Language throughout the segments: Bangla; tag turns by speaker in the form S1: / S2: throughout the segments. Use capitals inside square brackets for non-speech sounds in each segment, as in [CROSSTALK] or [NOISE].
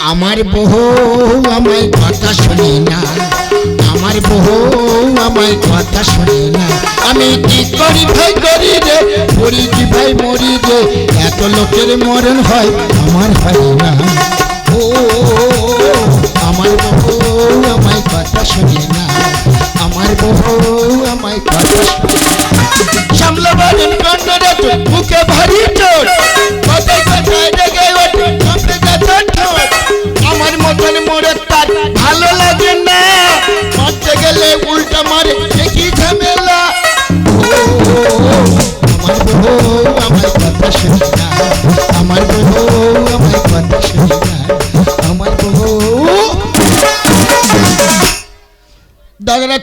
S1: আমার বহু আমায় কথা শুনি না। আমার বহু আমায় কথা শুনি না। আমি কি করি ভাই করি রে? মরি কি ভাই মরি রে? এত লোকের মরণ হয়, আমার হয় না। বহু আমায় কথা শুনে না সামলাবাদন কন্নরে তো মুখে ভারী।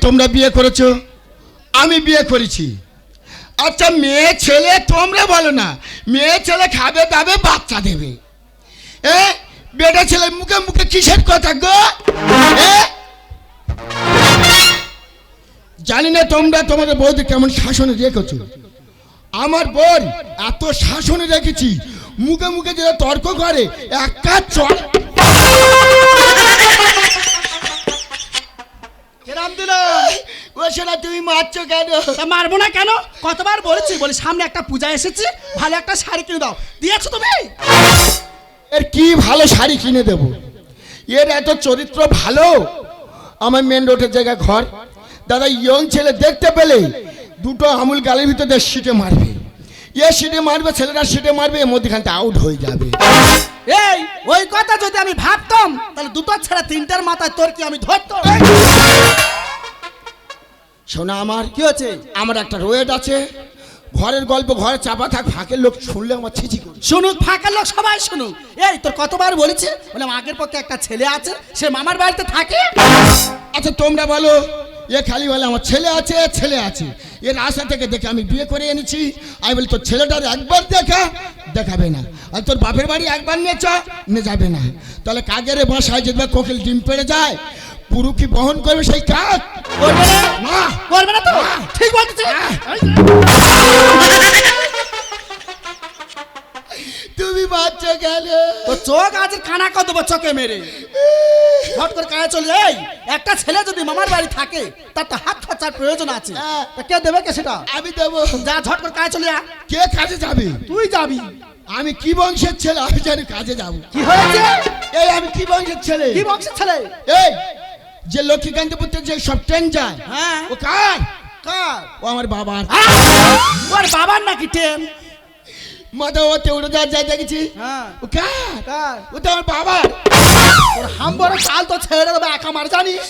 S1: তোমরা বিয়ে করেছ? আমি বিয়ে করেছি। আচ্ছা মেয়ে ছেলে তোমরা বলো না। মেয়ে ছেলে খাবে দাবে বাচ্চা দেবে। এ, বেটা ছেলে মুখে মুখে কিসের কথা গো? জানি না তোমরা তোমাদের বৌদি কেমন শাসনে রেখেছো। আমার বোন এত শাসনে রেখেছি, মুখে মুখে যেটা তর্ক করে, এক কাজ চল
S2: কেরাম দিল
S1: ও শোনা তুমি মারছো কেন?
S2: তা মারবো না কেন? কতবার বলেছি বলি সামনে একটা পূজা এসেছে ভালো একটা শাড়ি কিনে দাও। দিয়েছ তুমি?
S1: এর কি ভালো শাড়ি কিনে দেব? এর এত চরিত্র ভালো? আমার মেন রোডের জায়গায় ঘর। দাদা ইয়ং ছেলে দেখতে পেলে দুটো আমুল গালের ভিতরে সিটে মারবে। এ সিটে মারবে ছেলেটা সিটে মারবে এর মধ্যেখানটা আউট হয়ে যাবে।
S2: এই, ওই কথা যদি আমি ভাবতাম, তাহলে দুটো ছেড়ে তিনটার মাথায় তোর কি আমি ধরতাম?
S1: শোনা, আমার
S2: কি হচ্ছে
S1: আমার একটা রোয়েট আছে। ঘরের গল্প, ঘরে চাপা থাক, ফাঁকের লোক শুনলে আমার ছিচি করে।
S2: শুনুক ফাঁকা লোক সবাই শুনুক। এই, তোর কতবার বলেছে? বলে আগের পক্ষে একটা ছেলে আছে, সে মামার বাড়িতে থাকে।
S1: আচ্ছা তোমরা বলো, এ খালি বলে আমার ছেলে আছে ছেলে আছে। এর আশা থেকে দেখে আমি বিয়ে করে এনেছি। আমি বলি তোর ছেলেটার একবার দেখা দেখাবে না। আর তোর বাপের বাড়ি একবার নিয়ে চ নিয়ে যাবে না। তাহলে কাগের বাসায় যদি কোকিল ডিম পেড়ে যায় পুরু কি বহন করবে সেই কাক?
S2: করবে না। করবে না তো? ঠিক বলছে
S1: তুমি বাচ্চা গেলে।
S2: তো চোখ আজ কানা কত চোখে মেরে। [LAUGHS] হট করে কাজে চলে এই একটা ছেলে যদি মামার বাড়ি থাকে তার তো হাত খরচার প্রয়োজন আছে।
S1: হ্যাঁ।
S2: তা কে দেবে কে সেটা?
S1: আমি দেবো।
S2: যা ঝট করে কাজে চলে যা।
S1: কে কাজে যাবে?
S2: তুই যাবি।
S1: আমি কি বংশের ছেলে? আমি জানি কাজে যাব।
S2: কি হয়েছে?
S1: এই আমি কি বংশের ছেলে?
S2: কি বংশের ছেলে?
S1: এই যে লক্ষ্মীকান্ত পুত্র যে সব ট্রেন যায়
S2: হ্যাঁ।
S1: ও কার?
S2: কার?
S1: ও আমার বাবার!
S2: ওর বাবার নাকি টেন হ্যাঁ।
S1: ও তো আমার বাবার।
S2: ওর হাম্বরে কাল তো ছেড়ে দেবে একা মার জানিস?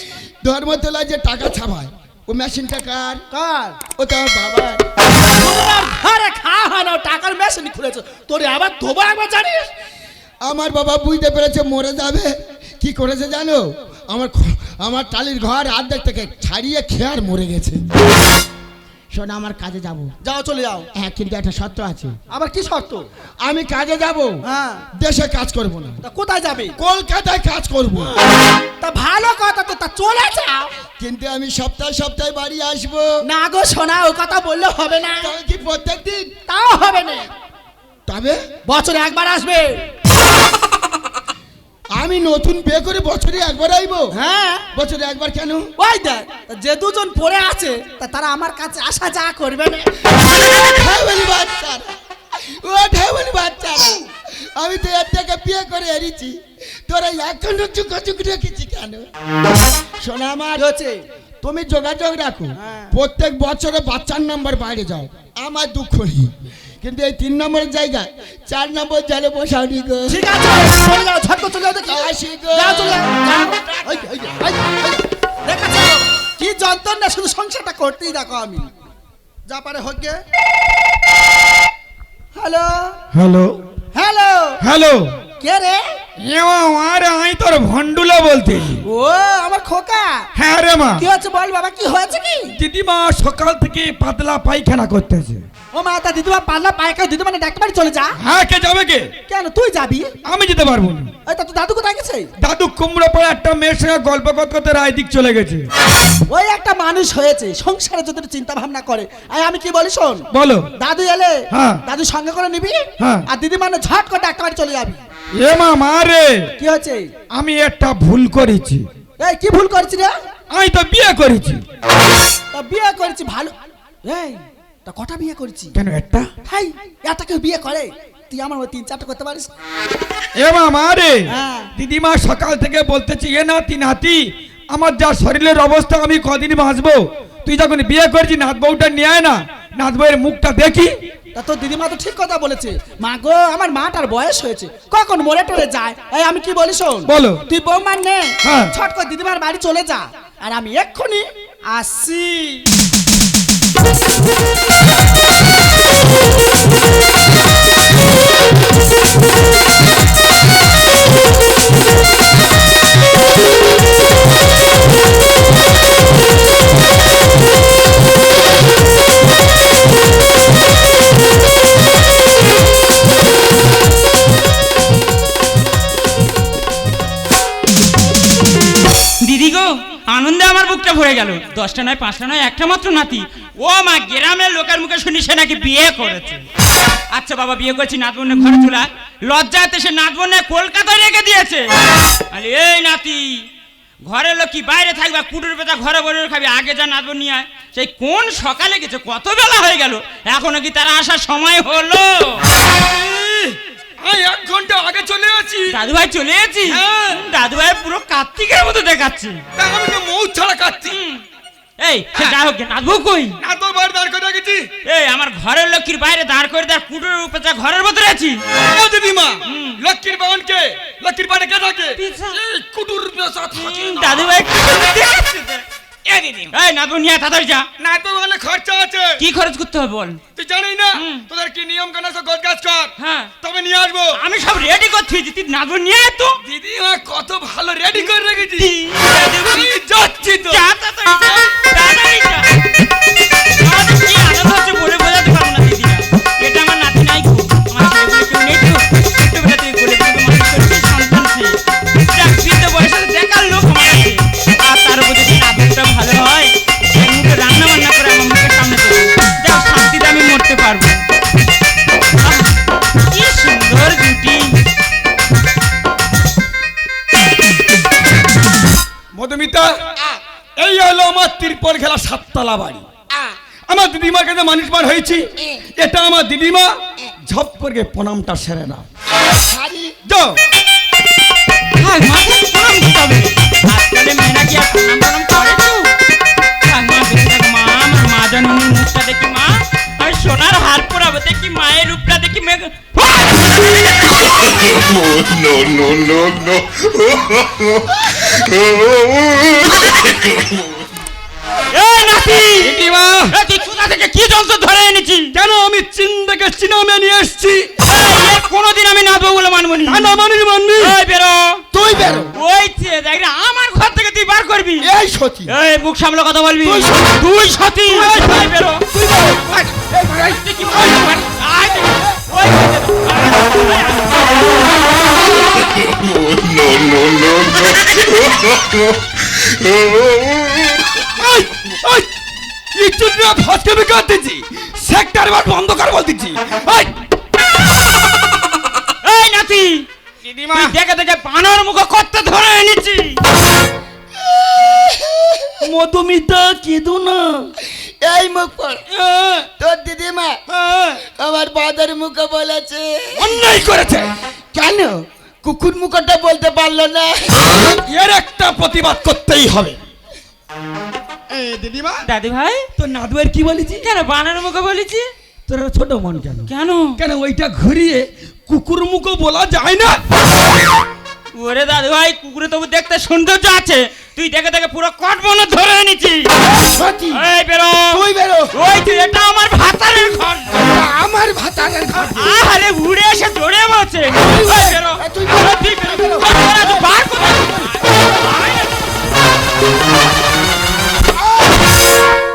S1: ধর্মতলা যে টাকা ছাপায় ও মেশিনটা কার?
S2: কার?
S1: ও তো আমার বাবার।
S2: তোমার ঘরে খাওয়া হয় না ও টাকার মেশিন খুলেছে। তোর আবার ধোবা একবার জানিস?
S1: আমার বাবা বুঝতে পেরেছে মরে যাবে। কি করেছে জানো? আমার খ- আমার টালির ঘর আর্ধেক থেকে ছাড়িয়ে খেয়ে আর মরে গেছে। শোনা আমার কাজে যাব।
S2: যাও চলে যাও।
S1: হ্যাঁ কিন্তু একটা শর্ত আছে।
S2: আবার কি শর্ত?
S1: আমি কাজে যাব
S2: হ্যাঁ।
S1: দেশে কাজ করব না।
S2: তা কোথায় যাবে?
S1: কলকাতায় কাজ করব।
S2: তা ভালো কথা তো তা চলে যাও।
S1: কিন্তু আমি সপ্তাহে সপ্তাহে বাড়ি আসব।
S2: না গো শোনা ও কথা বললে হবে না।
S1: কি প্রত্যেক দিন
S2: তাও হবে না।
S1: তবে?
S2: বছরে একবার আসবে।
S1: আমি নতুন বিয়ে করে বছরে একবার আইব।
S2: হ্যাঁ।
S1: বছরে একবার কেন?
S2: ওই দেখ যে দুজন পড়ে আছে তা তারা আমার কাছে আসা যা করবে না।
S1: বাচ্চারা ও বাচ্চারা আমি তো এর থেকে বিয়ে করে এরিছি তোরা এখনও চুক চুক রেখেছি কেন? শোনা আমার
S2: হচ্ছে?
S1: তুমি যোগাযোগ রাখো।
S2: হ্যাঁ।
S1: প্রত্যেক বছরে বাচ্চার নাম্বার বাইরে যাও। আমার দুঃখ নেই। কিন্তু এই তিন নম্বরের জায়গায় চার নম্বর জালে বসাওনি গো।
S2: ঠিক আছে চলে যাও ঝটক চলে যাও দেখি?
S1: আসি গো।
S2: যাও চলে যাও। যাও। এই, এই, এই, এই, দেখাচ্ছো কি যন্ত্রণা শুধু সংসারটা করতেই দেখো আমি। যা পারে হোক গে। হ্যালো?
S3: হ্যালো।
S2: হ্যালো?
S3: হ্যালো।
S2: কে রে?
S3: আরে আমি তোর ভন্ডুলা বলতেছি।
S2: ও আমার খোকা?
S3: হ্যাঁ রে মা।
S2: কি হচ্ছে বল বাবা কি হয়েছে কি?
S3: দিদিমা সকাল থেকে পাতলা পায়খানা করতেছে।
S2: ও মা তা দিদিমা পাল্লা পায়কা দিদিমা না ডাক্তার বাড়ি চলে যা।
S3: হ্যাঁ কে যাবে কে?
S2: কেন তুই যাবি?
S3: আমি যেতে পারব না।
S2: ওই তা তোর দাদু কোথায় গেছে?
S3: দাদু কুমড়ো পড়ে একটা মেয়ের সঙ্গে গল্প করতে করতে রায় দিক চলে গেছে।
S2: ওই একটা মানুষ হয়েছে সংসারে যদি চিন্তা ভাবনা করে। আয় আমি কি বলি শোন।
S3: বলো।
S2: দাদু এলে
S3: হ্যাঁ।
S2: দাদু সঙ্গে করে নিবি
S3: হ্যাঁ।
S2: আর দিদি মানে ঝট করে ডাক্তার বাড়ি চলে যাবি।
S3: এ মা মা রে।
S2: কি হয়েছে?
S3: আমি একটা ভুল করেছি।
S2: এই কি ভুল করছি রে?
S3: আমি তো বিয়ে করেছি।
S2: তা বিয়ে করেছি ভালো। এই। তা কটা বিয়ে করেছি?
S3: কেন একটা?
S2: হাই এত কেউ বিয়ে করে? তুই আমার ওই তিন চারটা করতে পারিস?
S3: এ মা মা রে
S2: হ্যাঁ।
S3: দিদিমা সকাল থেকে বলতেছি এ নাতি নাতি আমার যা শরীরের অবস্থা আমি কদিন বাঁচবো? তুই যখন বিয়ে করছি নাত বউটা নিয়ে আয় না নাত বউয়ের মুখটা দেখি।
S2: তা তোর দিদিমা তো ঠিক কথা বলেছে। মা গো আমার মাটার বয়স হয়েছে। কখন মরে টরে যায়? এই আমি কি বলি শোন?
S3: বলো।
S2: তুই বৌমার নে
S3: হ্যাঁ।
S2: ছট করে দিদিমার বাড়ি চলে যা। আর আমি এক্ষুনি আসি।
S4: দিদি ভরে গেল। দশটা নয়, পাঁচটা নয়, একটা মাত্র নাতি। ও মা, গ্রামের লোকের মুখে শুনি সে নাকি বিয়ে করেছে। আচ্ছা বাবা, বিয়ে করেছি নাতবনের ঘরে চলা লজ্জাতে সে নাতবনে কলকাতায় রেখে দিয়েছে। আরে, এই নাতি, ঘরের লোক কি বাইরে থাকবে? কুটুর পেতা ঘরে বলে খাবি, আগে যা নাতবন নিয়ে আয়। সেই কোন সকালে গেছে, কত বেলা হয়ে গেল? এখনও কি তারা আসার সময় হলো?
S3: আমি এক ঘণ্টা আগে চলে আছি।
S4: দাদু ভাই চলে এসেছি
S3: হ্যাঁ।
S4: দাদু ভাই পুরো কার্তিকের মতো দেখাচ্ছে।
S3: আমি তো মৌ ছাড়া
S4: এই সে যা হোক নাচবো কই?
S3: না তো বাড়ি দাঁড় করে রেখেছি।
S4: এই আমার ঘরের লক্ষ্মীর বাইরে দাঁড় করে দেয় কুটোর উপরে যা ঘরের মধ্যে আছি।
S3: ও দিদিমা লক্ষ্মীর বাগানকে লক্ষ্মীর বাড়ি কে থাকে?
S4: পিছা।
S3: এই কুটুর পেশা থাকে
S4: দাদু ভাই এই নাচবো নিয়ে তাড়াতাড়ি যা।
S3: না তো ওখানে খরচা আছে।
S4: কি খরচ করতে হবে বল?
S3: তুই জানিস না তোদের কি নিয়ম সব কর।
S4: হ্যাঁ।
S3: তবে নিয়ে আসব।
S4: আমি সব রেডি করছি দিদি। তুই নাচবো নিয়ে তো।
S3: দিদি কত ভালো রেডি করে রেখেছি যাচ্ছি তো।
S4: তাড়াতাড়ি যা, আমার
S3: তিরপল খেলা সাততলা বাড়ি আমার দিদিমার কাছে মানুষ বার হয়েছি এটা আমার দিদিমা ঝপ করে প্রণামটা সেরে
S4: হ্যাঁ, আমি সোনার হার পরাবো দেখি মায়ের রূপটা দেখি মেঘ
S5: no, no, no, no.
S4: এই তুই কোথা থেকে কি যন্ত্র ধরে এনেছি
S3: কেন আমি চীন থেকে চিনামে নিয়ে এসছি
S4: কোনোদিন আমি নাচবো বলে মানবো নি।
S3: না মানুষ মানবি
S4: এই বেরো
S1: তুই বেরো
S4: ওই যে দেখ না, আমার ঘর থেকে তুই বার করবি
S1: এই সতী
S4: এই মুখ সামলে কথা বলবি
S1: তুই সতী।
S4: তুই বেরো
S1: তুই বেরো এই ভাই,
S4: তুই কি? আয় ওই আয়, আয়,
S5: no, no, no, no.
S3: একটু না ফসকে বেকার দিচ্ছি সেক্টর বার বন্ধ কর বলতেছি। এই
S4: নাতি
S3: দিদিমা।
S4: দেখে দেখে বানর মুখ করতে ধরে এনেছি।
S3: মধুমিতা কেঁদো না।
S1: এই মুখ পড় তোর দিদিমা আমার বাদের মুখে বলেছে।
S3: অন্যায় করেছে।
S1: কেন? কুকুর মুখটা বলতে পারল না।
S3: এর একটা প্রতিবাদ করতেই হবে।
S4: দাদি ভাই
S3: তোর নাদুয়ের কি বলেছি
S4: কেন বানর মুখে বলেছি
S3: তোর ছোট মন কেন
S4: কেন
S3: কেন ওইটা ঘুরিয়ে কুকুর মুখো বলা যায় না
S4: ওরে দাদু ভাই কুকুরে তবু দেখতে সৌন্দর্য আছে তুই দেখে দেখে পুরো কট মনে ধরে এনেছি এই বেরো
S1: তুই বেরো
S4: ওই যে এটা আমার ভাতারের ঘর
S1: আমার ভাতারের ঘর
S4: আরে উড়ে এসে ধরে বলছে এই বেরো
S1: তুই বেরো,
S4: তুই বেরো। তুই বার কর।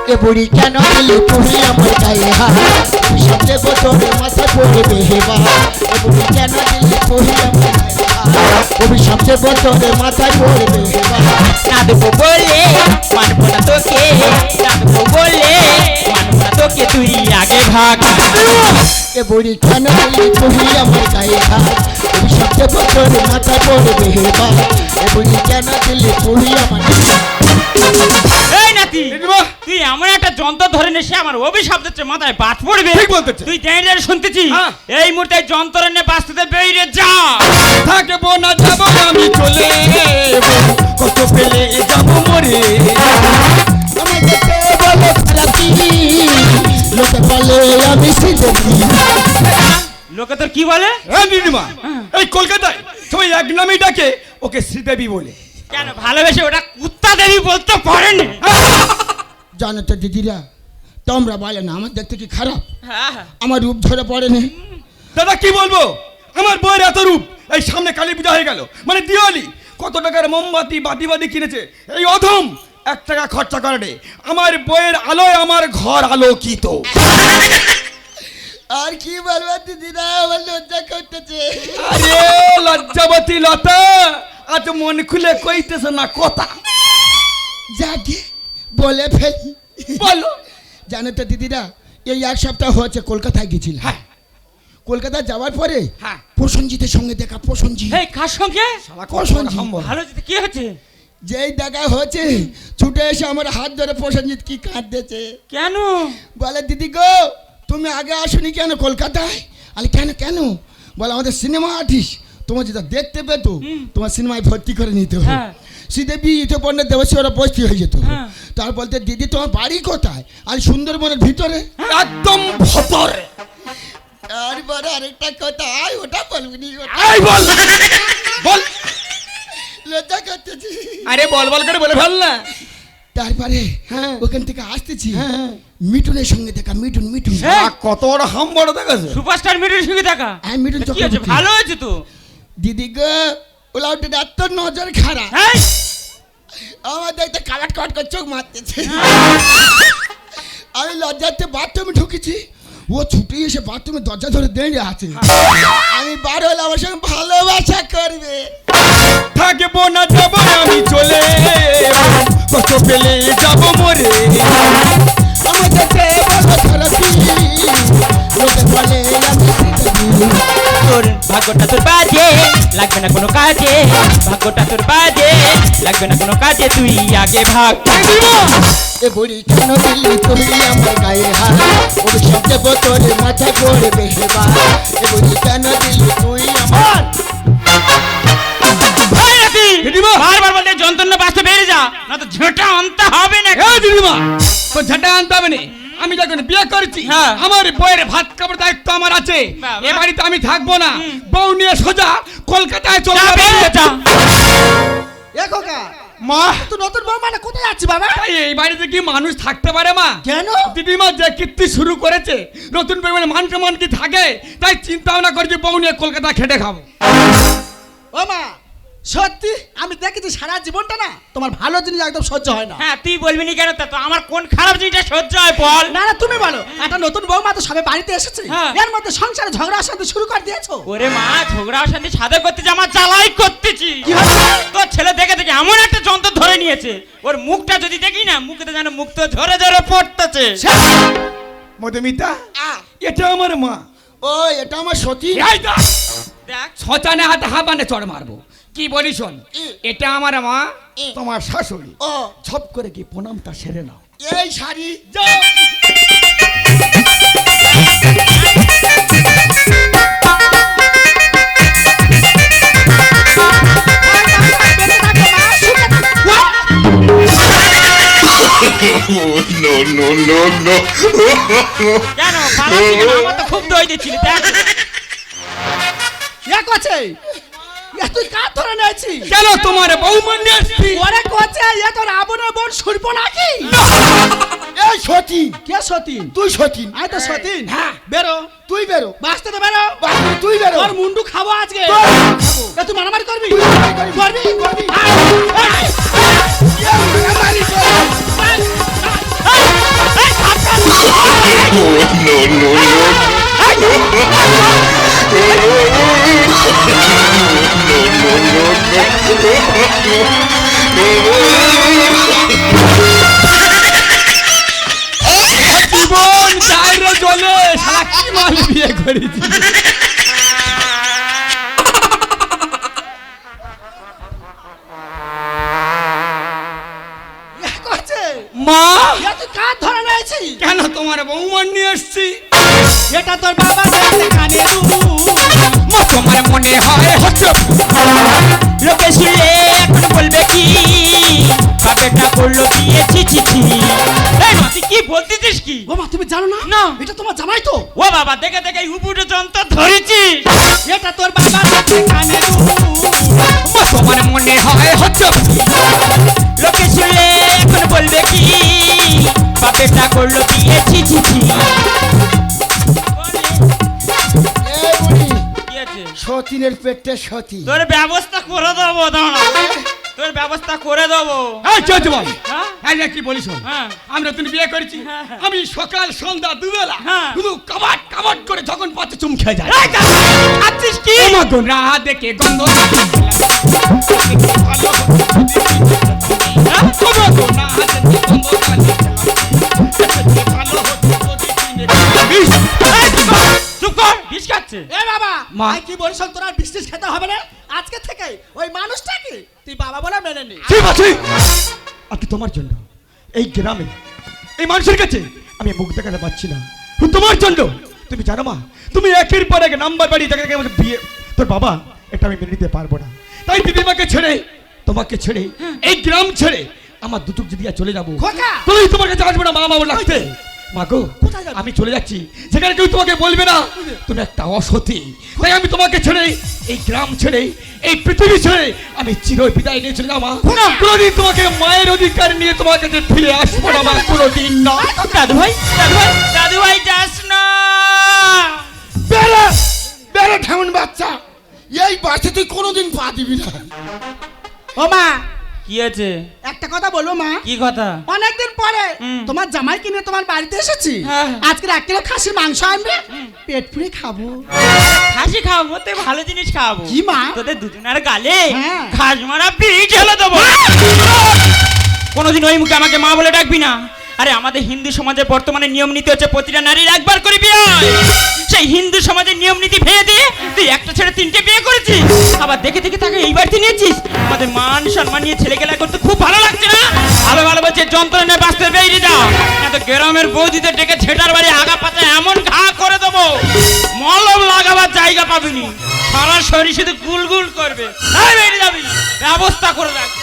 S1: এ বুড়ি কেন দিলি তুই আমার গায়ে হাত? সবচে বছরে মাথায় পড়বে হেবা এ বুড়ি কেন দিলি তুই আমার হাত? অভিশাপে বছরে মাথায় পড়বে হেবা
S4: না দেবো বলে মানবো না তোকে। না দেবো বলে মানবো না তোকে তুই আগে ভাগ।
S1: এ বুড়ি কেন দিলি তুই আমার গায়ে হাত? অভিশাপে বছরে মাথায় পড়বে হেবা এ বুড়ি কেন দিলি তুই আমার
S4: এই তুই এমন একটা যন্ত্র ধরে নিয়ে আমার অভিশাপ দিচ্ছে মাথায় বাজ পড়বে।
S3: ঠিক বলতেছে।
S4: তুই দাঁড়িয়ে শুনতেছি?
S3: হ্যাঁ।
S4: এই মুহূর্তে যন্ত্র নিয়ে বাঁচতে বেরিয়ে যা।
S3: থাকব না যাব আমি চলে কত পেলে যাব মরে।
S1: বলে খারাপি লোকে বলে আমি সিদ্ধি
S4: লোকে তোর কি বলে?
S3: হ্যাঁ এই কলকাতায় সবাই এক নামেই ডাকে ওকে শ্রীদেবী বলে।
S4: কেন ভালোবেসে ওটা দেবী বলতে পারেনি
S1: জানো তো দিদিরা তোমরা বলে না আমার দেখতে কি খারাপ?
S4: হ্যাঁ হ্যাঁ।
S1: আমার রূপ ধরে পড়েনি।
S3: দাদা কি বলব? আমার বইয়ের এত রূপ এই সামনে কালী পূজা হয়ে গেল। মানে দিওয়ালি কত টাকার মোমবাতি বাতি বাতি কিনেছে? এই অধম এক টাকা খরচা করে নে। আমার বইয়ের আলোয় আমার ঘর আলোকিত।
S1: আর কি বলব দিদিরা আমার লজ্জা করতেছে।
S3: আরে লজ্জাবতী লতা আজ মন খুলে কইতেছে না কথা।
S1: যাকে বলে ফেলি
S3: বলো
S1: জানো তো দিদিরা এই এক সপ্তাহ হচ্ছে কলকাতায় গেছিল
S3: হ্যাঁ
S1: কলকাতা যাওয়ার পরে
S3: হ্যাঁ।
S1: প্রসঞ্জিতের সঙ্গে দেখা প্রসঞ্জিৎ
S4: এই কার সঙ্গে
S1: প্রসঞ্জিৎ
S4: ভালো যেতে কি হচ্ছে
S1: যেই দেখা হচ্ছে ছুটে এসে আমার হাত ধরে প্রসঞ্জিৎ কি কাঁদতেছে
S4: কেন
S1: বলে দিদি গো তুমি আগে আসনি কেন কলকাতায় আরে কেন কেন বলে আমাদের সিনেমা আর্টিস্ট তোমার যেটা দেখতে পেতো তোমার সিনেমায় ভর্তি করে নিতে হবে
S4: হ্যাঁ।
S1: শ্রীদেবী ইতপর্ণে দেবসী ওরা বস্তি হয়ে যেত।
S4: হ্যাঁ।
S1: তার বলতে দিদি তোমার বাড়ি কোথায়? আর সুন্দরবনের ভিতরে?
S3: একদম ভতরে।
S1: তারপরে আরেকটা কথা আয় ওটা বলবি নি
S3: বল। বল।
S1: লজ্জা করতেছি।
S3: আরে বল বল করে বলে ফেল না।
S1: তারপরে
S3: হ্যাঁ।
S1: ওখান থেকে আসতেছি। মিঠুনের সঙ্গে দেখা মিঠুন মিঠুন।
S4: হ্যাঁ।
S3: কত বড় হাম বড় দেখাছে
S4: সুপারস্টার মিটুর সঙ্গে দেখা।
S1: হ্যাঁ মিঠুন
S4: কি ভালো হয়েছে তো?
S1: দিদি গো ওলা ওটা এত নজর খারাপ। আমার দেখতে কালাট কাট করে চোখ মারতেছে। আমি লজ্জাতে বাথরুমে ঢুকেছি ও ছুটে এসে বাথরুমে দরজা ধরে দাঁড়িয়ে আছে। আমি বার হলে আমার সঙ্গে ভালোবাসা করবে।
S3: থাকব না যাব আমি চলে কত পেলে যাব মরে।
S1: আমার দেখতে বড় খারাপি লোকে বলে আমি
S4: তোর ভাগ্যটা তোর লাগবে না কোনো কাজে ভাগ্যটা তোর বাজে লাগবে না কোনো কাজে তুই আগে ভাগ।
S1: এ বুড়ি কেন দিলি তুমি আমার গায়ে হাত ওর শব্দে বোতলে মাথায় পড়বে হেবা এ বুড়ি কেন দিলি তুই আমার!
S4: বারবার বলতে যন্ত্রণা বাঁচতে বেরিয়ে যা না তো ঝেঁটা আনতে হবে না
S3: ঝাঁটা আনতে হবে না? আমি যখন বিয়ে করেছি
S4: হ্যাঁ।
S3: আমার বইয়ের ভাত খাবার দায়িত্ব আমার আছে। এ বাড়িতে আমি থাকব না। বউ নিয়ে সোজা কলকাতায় চলে যাব। মা।
S2: তুই নতুন বউ মানে কোথায় যাচ্ছি বাবা?
S3: এই বাড়িতে কি মানুষ থাকতে পারে মা?
S2: কেন?
S3: দিদিমা যে কীর্তি শুরু করেছে নতুন পরিমাণে মান সম্মান কি থাকে? তাই চিন্তা ভাবনা করছি বউ নিয়ে কলকাতা খেটে খাব।
S2: ও মা সত্যি? আমি দেখেছি সারা জীবনটা না তোমার ভালো জিনিস একদম সহ্য হয় না।
S4: হ্যাঁ তুই বলবি নি কেন তা? তো আমার কোন খারাপ জিনিসটা সহ্য হয় বল?
S2: না না তুমি বলো। একটা নতুন বৌমা তো সবে বাড়িতে এসেছে।
S4: হ্যাঁ।
S2: এর মধ্যে সংসারে ঝগড়া অশান্তি শুরু করে দিয়েছ।
S4: ওরে মা ঝগড়া অশান্তি সাথে করতেছি আমার জ্বালাই করতেছি।
S2: কি হয়েছে?
S4: তোর ছেলে দেখে দেখে এমন একটা যন্ত্র ধরে নিয়েছে। ওর মুখটা যদি দেখি না মুখে তো যেন মুখ তো ঝরে ঝরে পড়তেছে।
S3: মধুমিতা এটা আমার মা।
S1: ও এটা আমার সতী।
S3: এই দেখ,
S4: দেখ
S3: হাতে হাবানে চড় মারবো। কি বলি শোন? এটা আমার মা তোমার শাশুড়ি।
S1: ও।
S3: ছপ করে কি প্রণামটা সেরে নাও।
S1: এই শাড়ি
S3: যাও
S5: no, no, no, no.
S4: কেন? আমার তো খুব দই দিচ্ছিলি দেখ।
S2: কোছে এ তুই কার ধরে নিয়েছি
S3: কেন তোমার বৌমা নিয়ে আসছি
S2: ওরে কোছে এ তো রাবণের বোন সুরপ নাকি
S1: এই সতী
S2: কে সতীন
S1: তুই সতীন
S2: আয় তো সতীন
S1: হ্যাঁ।
S2: বেরো
S1: তুই বেরো
S2: বাঁচতে তো বেরো
S1: তুই বেরো
S2: তোর মুন্ডু খাব আজকে এ তুই মারামারি করবি করবি করবি
S5: no, no.
S3: জীবন যায় জলে শালা কি মাল বিয়ে করেছি। মা!
S2: তুই কার ধরে নিয়েছি
S3: কেন তোমার বৌমান নিয়ে এসছি?
S2: এটা তোর বাবা কানে
S4: তোমার মনে হয় হচ্ছে লোকে শুনলে এখন বলবে কি? বাপেটা করল বিয়ে ছি ছি ছি এই মা তুই কি বলতেছিস কি?
S2: ও মা তুমি জানো না?
S4: না।
S2: এটা তোমার জামাই তো।
S4: ও বাবা দেখে দেখে উপুটে যন্ত্র ধরেছি
S2: এটা তোর বাবা দেখতে কানে
S4: তোমার মনে হয় হচ্ছে লোকে শুনলে এখন বলবে কি? বাপেটা করল
S1: সতীনের পেটে সতী।
S4: তোর ব্যবস্থা করে দেবো দাঁড়া। তোর ব্যবস্থা করে দেবো।
S3: এই চলছে বল
S4: হ্যাঁ?
S3: এই কি বলিস
S4: হ্যাঁ।
S3: আমরা তুমি বিয়ে করেছি।
S4: হ্যাঁ, হ্যাঁ।
S3: আমি সকাল সন্ধ্যা দুবেলা
S4: হ্যাঁ।
S3: শুধু কাবাট কাবাট করে যখন পাচ্ছে চুম খেয়ে যায়
S4: এই যা, খাচ্ছিস কি?
S3: মগন রাহা দেখে গন্ধ
S4: খাচ্ছে
S2: এ বাবা
S3: মা।
S2: কি বলিস তোর আর বৃষ্টি খেতে হবে না? আজকে থেকে ওই মানুষটাকে তুই বাবা বলে মেনে নে।
S3: ঠিক আছে। আজকে তোমার জন্য? এই গ্রামে এই মানুষের কাছে আমি মুখ দেখাতে পাচ্ছি না। তোমার জন্য? তুমি জানো মা তুমি একের পর এক নাম্বার বাড়ি দেখে আমাকে বিয়ে তোর বাবা এটা আমি মেনে নিতে পারব না। তাই দিদিমাকে ছেড়ে তোমাকে ছেড়ে এই গ্রাম ছেড়ে আমার দুটুক যদি চলে যাব। তোমার কাছে আসব না মা বাবা লাগতে। মা গো
S2: কোথায় যাবি?
S3: আমি চলে যাচ্ছি। সেখানে কেউ তোমাকে বলবে না। তুমি একটা অসতী। তাই আমি তোমাকে ছেড়ে এই গ্রাম ছেড়ে এই পৃথিবী ছেড়ে আমি চির বিদায় নিয়ে চলে যাব কোনোদিন তোমাকে মায়ের অধিকার নিয়ে তোমার কাছে ফিরে আসব না মা কোনোদিন না।
S4: দাদু ভাই দাদু ভাই দাদু ভাই যাস না।
S1: বেড়া বেড়া ঠেমন বাচ্চা। এই বাচ্চা তুই কোনোদিন পা দিবি না।
S2: ও মা
S4: কি আছে?
S2: একটা কথা বলব মা।
S4: কি কথা?
S2: অনেকদিন পরে তোমার জামাই কিনে তোমার বাড়িতে এসেছি।
S4: হ্যাঁ।
S2: আজকে এক কিলো মাংস আনবে পেট খাব।
S4: খাসি খাওয়াবো তো ভালো জিনিস খাওয়াবো
S2: কি মা?
S4: তোদের দুজনের গালে
S2: হ্যাঁ।
S4: খাস মারা ঢেলে দেবো। কোনোদিন ওই মুখে আমাকে মা বলে ডাকবি না। আরে আমাদের হিন্দু সমাজে বর্তমানে নিয়ম নীতি হচ্ছে প্রতিটা নারীর একবার করে বিয়ে সেই হিন্দু সমাজের নিয়ম নীতি তুই একটা ছেড়ে তিনটে বিয়ে করেছিস? আবার দেখে দেখে তাকে এই বাড়িতে নিয়েছিস? আমাদের মান সম্মান নিয়ে ছেলে গেলা করতে খুব ভালো লাগছে না? ভালো ভালো বলছে বাঁচতে বেরিয়ে যাও না তো গ্রামের বৌদিদের ডেকে ছেটার বাড়ি আগা পাতা এমন ঘা করে দেবো। মলম লাগাবার জায়গা পাবিনি সারা শরীর শুধু গুলগুল করবে। এই বেরিয়ে যাবি। ব্যবস্থা করে রাখবে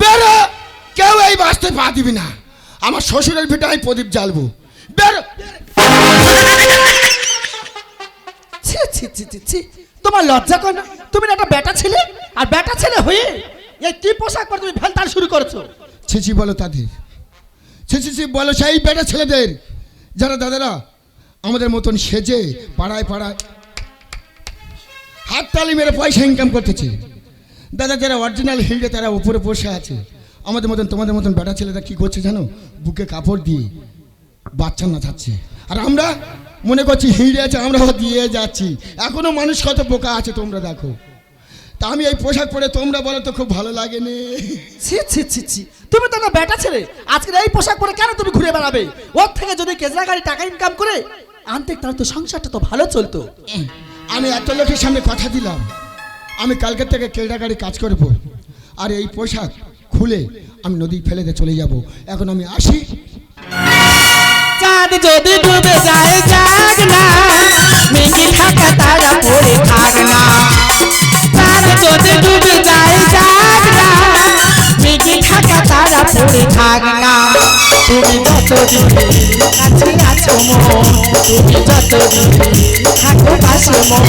S1: বেরো! কেউ এই বাসতে পা দিবি না। আমার শ্বশুরের ভিটে আমি প্রদীপ জ্বালবো। বেরো!
S2: তোমার লজ্জা কর না? তুমি একটা বেটা ছেলে? আর বেটা ছেলে হয়ে এই কি পোশাক পরে তুমি ভ্যালতাল শুরু করেছ?
S1: ছিছি বলো তাদের। ছিছি ছি বলো সেই বেটা ছেলেদের যারা দাদারা আমাদের মতন সেজে পাড়ায় পাড়ায় হাত তালি মেরে পয়সা ইনকাম করতেছে। দাদা, যারা অরিজিনাল হিলডে তারা উপরে বসে আছে, আমাদের মতন তোমাদের মতন বেটা ছেলেরা কি করছে জানো? বুকে কাপড় দিয়ে বাচ্চা না থাকছে। আর আমরা মনে করছি হিলডে আছে আমরাও দিয়ে যাচ্ছি। এখনও মানুষ কত বোকা আছে তোমরা দেখো। তা আমি এই পোশাক পরে তোমরা বলো তো খুব ভালো লাগে নে
S2: ছি ছি ছি ছি। তুমি তো না বেটা ছেলে। আজকের এই পোশাক পরে কেন তুমি ঘুরে বেড়াবে? ওর থেকে যদি কেজরা গাড়ি টাকা ইনকাম করে আনতে তাহলে তো সংসারটা তো ভালো চলতো।
S1: আমি এত লোকের সামনে কথা দিলাম। আমি কালকের থেকে কেলটা গাড়ি কাজ করব। আর এই পোশাক খুলে আমি নদী ফেলে দিয়ে চলে যাব। এখন আমি আসি।
S6: চাঁদ যদি ডুবে যায় না। মেঘে থাকা তারা পড়ে থাক না। চাঁদ যদি ডুবে যায় না। মেঘে থাকা তারা পড়ে থাক না। তুমি যত দিনে কাছে আছো মন, তুমি যত দিনে থাকো পাশে মন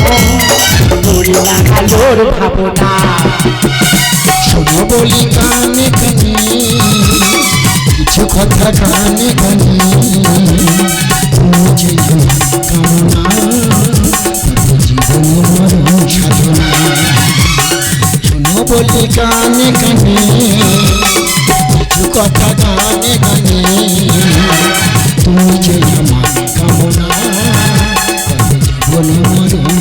S6: ভাবনা।
S1: বলি কানে কানে কথা কানে কানে যে কামনা জীবন মরণ সাধনা শোনো কানে কানে তুমি যে আমার কামনা জীবন মরণ